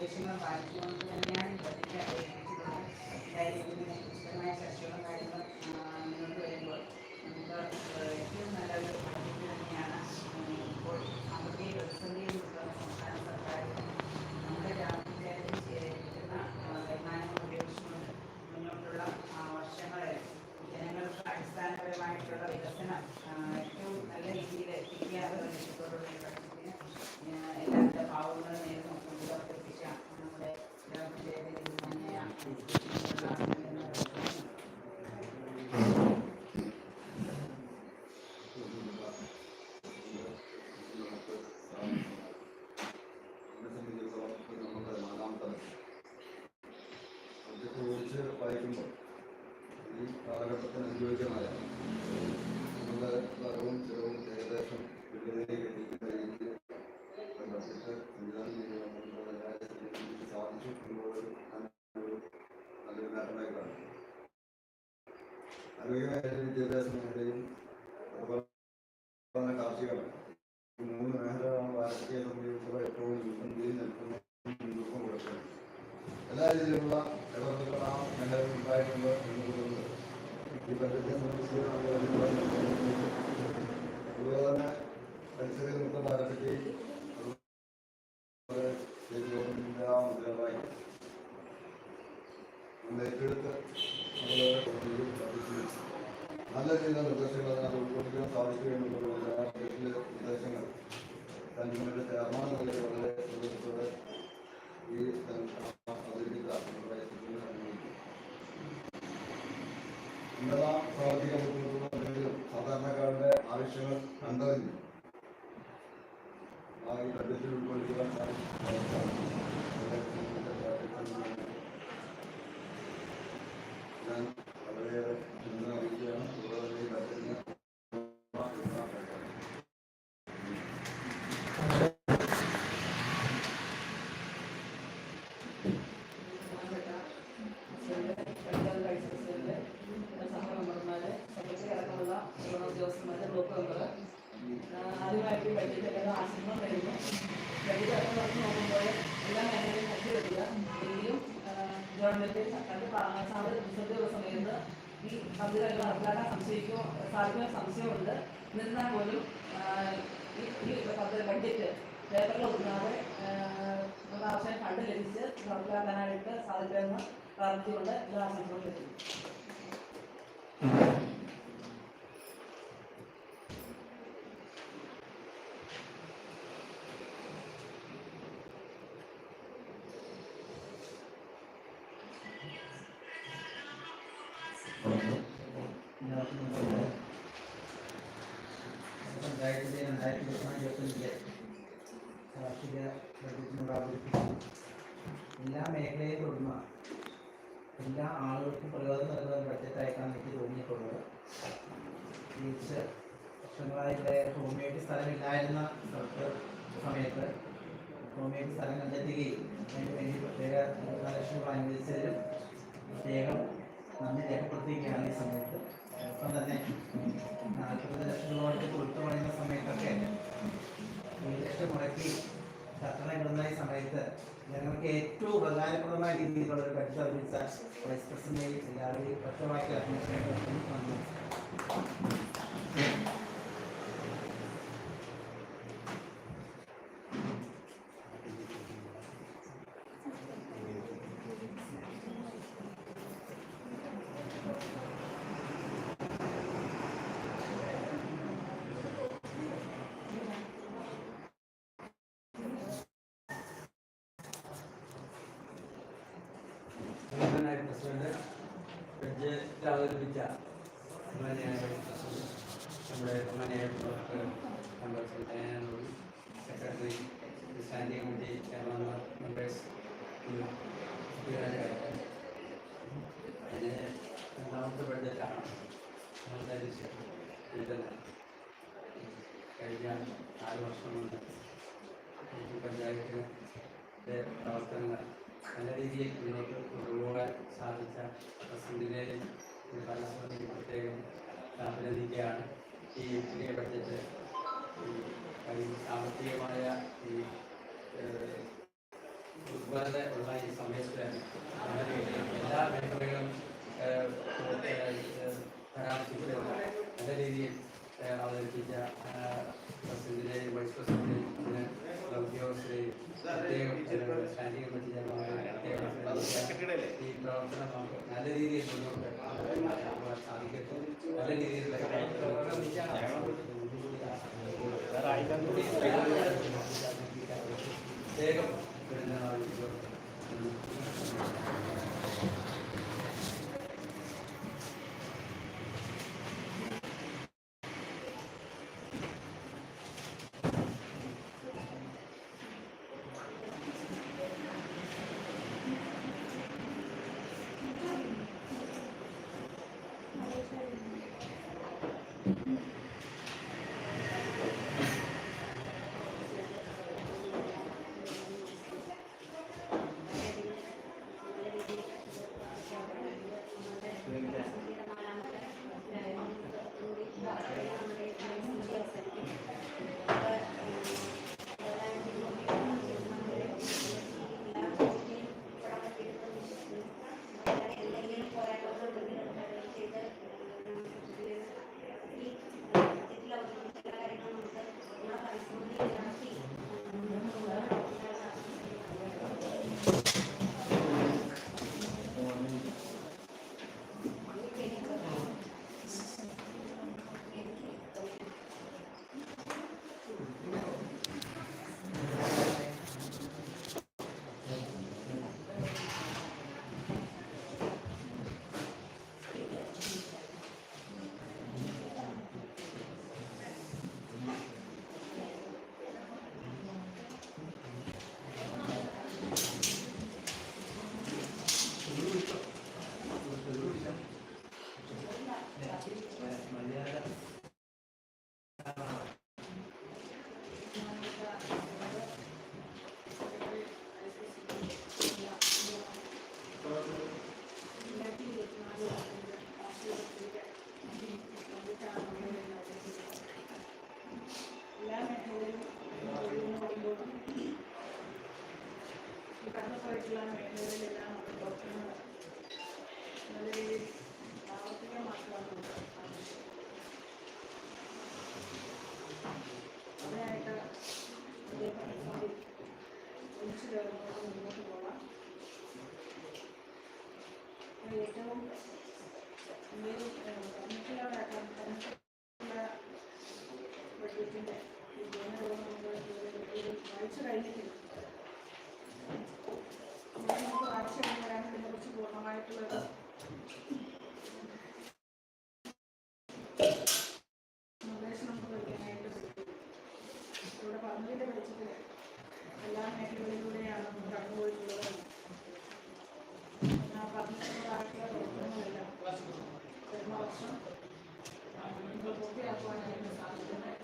നിർദ്ദേശങ്ങളും പാലിച്ചുകൊണ്ട് തന്നെയാണ് ഇപ്പോഴത്തെ ഏൽപ്പിച്ചിട്ടുള്ളത് ഇതിന് വിശദമായ ചർച്ചകളും കാര്യങ്ങളും മുന്നോട്ട് വരുമ്പോൾ നമുക്ക് ഏറ്റവും നല്ലൊരു പദ്ധതി തന്നെയാണ് ഇപ്പോൾ സാമ്പത്തിക പ്രതിസന്ധിയിൽ നിൽക്കുന്ന സംസ്ഥാന സർക്കാർ നമ്മുടെ ഗ്രാമപഞ്ചായത്തിൽ ചെയ്തിരിക്കുന്ന ആ, വരുമാനങ്ങൾ ഉപയോഗിച്ചുകൊണ്ട് മുന്നോട്ടുള്ള ആ, വർഷങ്ങളിൽ ജനങ്ങൾക്ക് അടിസ്ഥാനപരമായിട്ടുള്ള വികസനം ഏറ്റവും നല്ല രീതിയിൽ എത്തിക്കുക ലക്ഷ്യത്തോടുള്ള ഈ പദ്ധതിന് ആ, എല്ലാവിധ ഭാവങ്ങളും നേരിടും കൊണ്ടുവർത്തിപ്പിച്ച നമ്മുടെ ഗ്രാമപഞ്ചായത്തിൽ തന്നെയാണ് എന്നെ സംബന്ധിച്ചിടത്തോളം ഇത് നമ്മുടെ നാലാമത്തെ വർഷം സബ്ജക്റ്റ് കുറിച്ച് വായിക്കുമ്പോൾ ഈ കാലഘട്ടത്തിന് അനുയോജ്യമായ നമ്മുടെ വരവും ചിലവും ഏകദേശം വിടുതലേക്ക് എത്തിക്കുന്ന രീതിയിൽ ബഡ്ജറ്റ് സംവിധാനം എന്നുള്ളത് എല്ലാവരെയും സംബന്ധിച്ച് സാധിച്ചു എന്നുള്ളൊരു നല്ലൊരു നേട്ടമായി കാണുന്നു. ആരോഗ്യ വിദ്യാഭ്യാസ മേഖലയും അതുപോലെ തന്നെ കാർഷിക മേഖല ഈ മൂന്ന് മേഖലകളാണ് ഭാരതീയ സംബന്ധിച്ചിടത്തോളം ഏറ്റവും മുൻപന്തിയിൽ നിൽക്കുന്ന മുൻതൂക്കം കൊടുക്കുന്നത് എല്ലാ രീതിയിലുള്ള ഇടപെടലുകൾ ആ മേഖലയിൽ ഉണ്ടായിട്ടുണ്ട് എന്നുള്ളത് ഈ ബജറ്റിനെ സംബന്ധിച്ച് നമുക്ക് വലിയ അതുപോലെ തന്നെ പരിസ്ഥിതി മുക്ത ഭാരതയ്ക്ക് അതുപോലെ സ്റ്റേറ്റ് ഗവൺമെന്റിന്റെ ആ മുദ്രാവാക്യം നമ്മൾ ഏറ്റെടുത്ത് നമ്മൾ പ്രവർത്തിച്ചു നല്ല രീതിയിലുള്ള നിർദ്ദേശങ്ങൾ അതിനകത്ത് ഉൾക്കൊള്ളിക്കാൻ സാധിക്കുക എന്നുള്ളത് വളരെ ബജറ്റിലെ നിർദ്ദേശങ്ങൾ കൺവീനറുടെ ചെയർമാൻ എന്ന നിലയിൽ വളരെ സന്തോഷത്തോടെ ഈ അവതരിപ്പിച്ച നമ്മുടെ ഇതിനെ അനുമോദിക്കുന്നു. എന്തെല്ലാം സാമ്പത്തിക ബുദ്ധിമുട്ടുകളുണ്ടെങ്കിലും സാധാരണക്കാരുടെ ആവശ്യങ്ങൾ കണ്ടറിഞ്ഞു ആ ഈ ബഡ്ജറ്റിൽ ഉൾക്കൊള്ളിക്കാൻ സാധിക്കും ഞാൻ വളരെയേറെ നന്ദി അറിയിക്കുകയാണ് അതുപോലെ തന്നെ ഈ ബഡ്ജറ്റിന് ബഹുമാനപ്പെട്ട പ്രസിഡന്റ്, വനിതാ വൈസ് പ്രസിഡന്റ്, സഹമെമ്പർമാര്, സെക്രട്ടറി അടക്കമുള്ള ഉള്ള ഉദ്യോഗസ്ഥന്മാര്, ബ്ലോക്ക് മെമ്പർ, ആ, ആദ്യമായിട്ട് ബഡ്ജറ്റ് എല്ലാം ആശംസകൾ കഴിഞ്ഞു ബഡ്ജറ്റ് ഒക്കെ നോക്കി നോക്കുമ്പോൾ എല്ലാ മേഖലയും മെച്ചപ്പെടുത്തുക എങ്കിലും ആ, ഗവൺമെന്റ് സർക്കാരിന്റെ സാമ്പത്തിക പ്രതിസന്ധിയുള്ള സമയത്ത് ഈ പദ്ധതികൾ നടപ്പിലാക്കാൻ സംശയിക്കുമോ സാധിക്കുന്ന സംശയമുണ്ട്. എന്നിരുന്നാൽ പോലും ഈ പദ്ധതി ബഡ്ജറ്റ് പേപ്പറിൽ ഒതുങ്ങാതെ ആവശ്യം ഫണ്ട് ലഭിച്ച് നടപ്പിലാക്കാനായിട്ട് സാധിക്കുമെന്ന് പ്രാർത്ഥിച്ചുകൊണ്ട് ഇത് ആശംസകളും പഞ്ചായത്തിലെ രണ്ടായിരത്തി ഇരുപത്തിനാല് കാർഷിക ബഡ്ജറ്റിനോട് അവതരിപ്പിച്ചു എല്ലാ എല്ലാ ആളുകൾക്കും പ്രയോജനം നൽകുന്ന ബഡ്ജറ്റായിട്ടാണ് എനിക്ക് തോന്നിയിട്ടുള്ളത്. പ്രത്യേകിച്ച് വർഷങ്ങളായിട്ട് ഹോമിയോപ്പതി സ്ഥലമില്ലായിരുന്ന സമയത്ത് ഹോമിയോപ്പതി സ്ഥലം കണ്ടെത്തുകയും അതിന് വേണ്ടി പ്രത്യേക ലക്ഷ്യങ്ങൾ അനുവദിച്ചതിലും പ്രത്യേകം നന്ദി രേഖപ്പെടുത്തുകയാണ് ഈ സമയത്ത്. ഒപ്പം തന്നെ നാൽപ്പത് ലക്ഷം രൂപ കൊടുത്തു പണിയുന്ന സമയത്തൊക്കെ ഒരു ലക്ഷം മുടക്കി കട്ടണം ഇടുന്ന സമയത്ത് ഞങ്ങൾക്ക് ഏറ്റവും ഉപകാരപ്രദമായ രീതിയിലുള്ള ഒരു ബഡ്ജറ്റ് അവതരിച്ച വൈസ് പ്രസിഡന്റിനെയും എല്ലാവരെയും ഒറ്റവാക്കി അഭിനയിക്കേണ്ടത് നന്ദി ബഹുമാനായ പ്രസിഡന്റ് ബഡ്ജറ്റ് അവതരിപ്പിച്ച നമ്മുടെ ബഹുമാനായ doctor members Dayananda secretary standing committee ചെയർമാൻമാർ members അതിന് രണ്ടാമത്തെ ബഡ്ജറ്റാണ് കഴിഞ്ഞ നാല് വർഷം കൊണ്ട് ഈ പഞ്ചായത്തിന്റെ പ്രവർത്തനങ്ങൾ നല്ല രീതിയിൽ മുന്നോട്ട് കൊണ്ടുപോകാൻ സാധിച്ച പ്രസിഡന്റിനെയും ഈ ഭരണസമിതി പ്രത്യേകം അഭിനന്ദിക്കുകയാണ് ഈ പുതിയ ബഡ്ജറ്റ് സാമ്പത്തികമായ ഈ ദുർബലത ഉള്ള ഈ സമയത്ത് എല്ലാ മേഖലകളും പരാമർശിച്ചുകൊണ്ട് നല്ല രീതിയിൽ അവതരിപ്പിച്ച പ്രസിഡന്റിനെയും വൈസ് പ്രസിഡന്റിനെയും ഈ പ്രവർത്തനം നല്ല രീതിയിൽ മുന്നോട്ട് സാധിക്കട്ടെ. നല്ല രീതിയിലുള്ള പ്രത്യേകം വായിച്ചു കഴിഞ്ഞിട്ടില്ല ഞാൻ നമുക്ക് വായിച്ചു കഴിഞ്ഞാൽ ഇതിനെക്കുറിച്ച് പൂർണമായിട്ടുള്ള നിർദ്ദേശം നമുക്ക് വയ്ക്കാനായിട്ട് പറ്റും ഇവിടെ പറഞ്ഞതിന്റെ വെളിച്ചത്തിൽ എല്ലാ മേഖലകളിലൂടെയാണ് കടന്നുപോയിട്ടുള്ളത് ആ പറഞ്ഞിട്ടുള്ളതായിട്ടുള്ള പ്രവർത്തനങ്ങളെല്ലാം വരുന്ന വർഷം പൂർത്തിയാക്കുവാനായിട്ട് സാധിക്കുന്നത്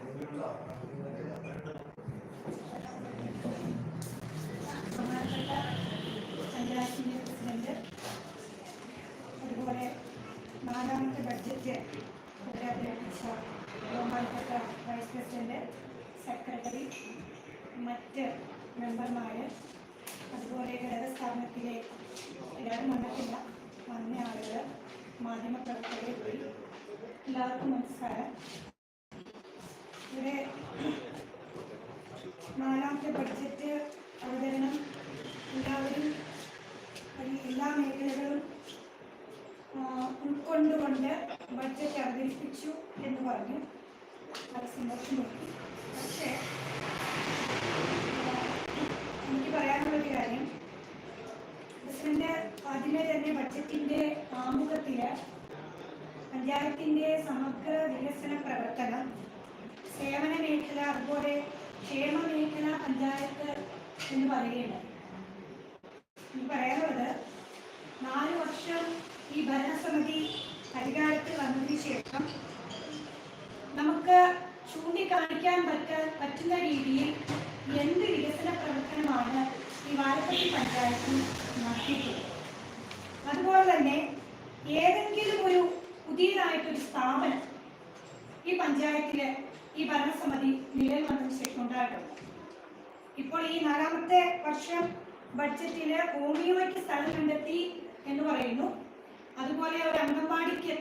ബഹുമാനപ്പെട്ട പഞ്ചായത്തിന്റെ പ്രസിഡന്റ് അതുപോലെ നാലാമത്തെ ബഡ്ജറ്റ് അവതരിപ്പിച്ച ബഹുമാനപ്പെട്ട വൈസ് പ്രസിഡന്റ് സെക്രട്ടറി മറ്റ് മെമ്പർമാർ അതുപോലെ ഘടകസ്ഥാപനത്തിലെ എല്ലാവരും വന്നിട്ടില്ല വന്ന ആളുകൾ മാധ്യമപ്രവർത്തകരെ എല്ലാവർക്കും നമസ്കാരം ഇവിടെ നാലാമത്തെ ബഡ്ജറ്റ് അവതരണം എല്ലാവരും അത് എല്ലാ മേഖലകളും ആ, ഉൾക്കൊണ്ടുകൊണ്ട് ബഡ്ജറ്റ് അവതരിപ്പിച്ചു എന്ന് പറഞ്ഞു. സന്തോഷം നോക്കി പക്ഷേ എനിക്ക് പറയാനുള്ളൊരു കാര്യം. പ്രസിഡന്റ് അതിനെ തന്നെ ബഡ്ജറ്റിന്റെ ആമുഖത്തിൽ പഞ്ചായത്തിന്റെ സമഗ്ര വികസന പ്രവർത്തനം സേവന മേഖല അതുപോലെ ക്ഷേമ മേഖല പഞ്ചായത്ത് എന്ന് പറയുകയുണ്ട് എനിക്ക് പറയാനുള്ളത് നാല് വർഷം ഈ ഭരണസമിതി അധികാരത്തിൽ വന്നതിന് ശേഷം നമുക്ക് ചൂണ്ടിക്കാണിക്കാൻ പറ്റ പറ്റുന്ന രീതിയിൽ എന്ത് വികസന പ്രവർത്തനമാണ് ഈ വാഴപ്പള്ളി പഞ്ചായത്തിൽ നടത്തിയിട്ടുള്ളത്. അതുപോലെ തന്നെ ഏതെങ്കിലും ഒരു പുതിയതായിട്ടൊരു സ്ഥാപനം ഈ പഞ്ചായത്തിൽ ഈ ഭരണസമിതി നിലയിൽ വന്നതിന് ശേഷം ഇപ്പോൾ ഈ നാലാമത്തെ വർഷം ബഡ്ജറ്റിൽ ഹോമിയോയ്ക്ക് സ്ഥലം കണ്ടെത്തി എന്ന് പറയുന്നു. അതുപോലെ ഒരു അംഗൻവാടിക്ക്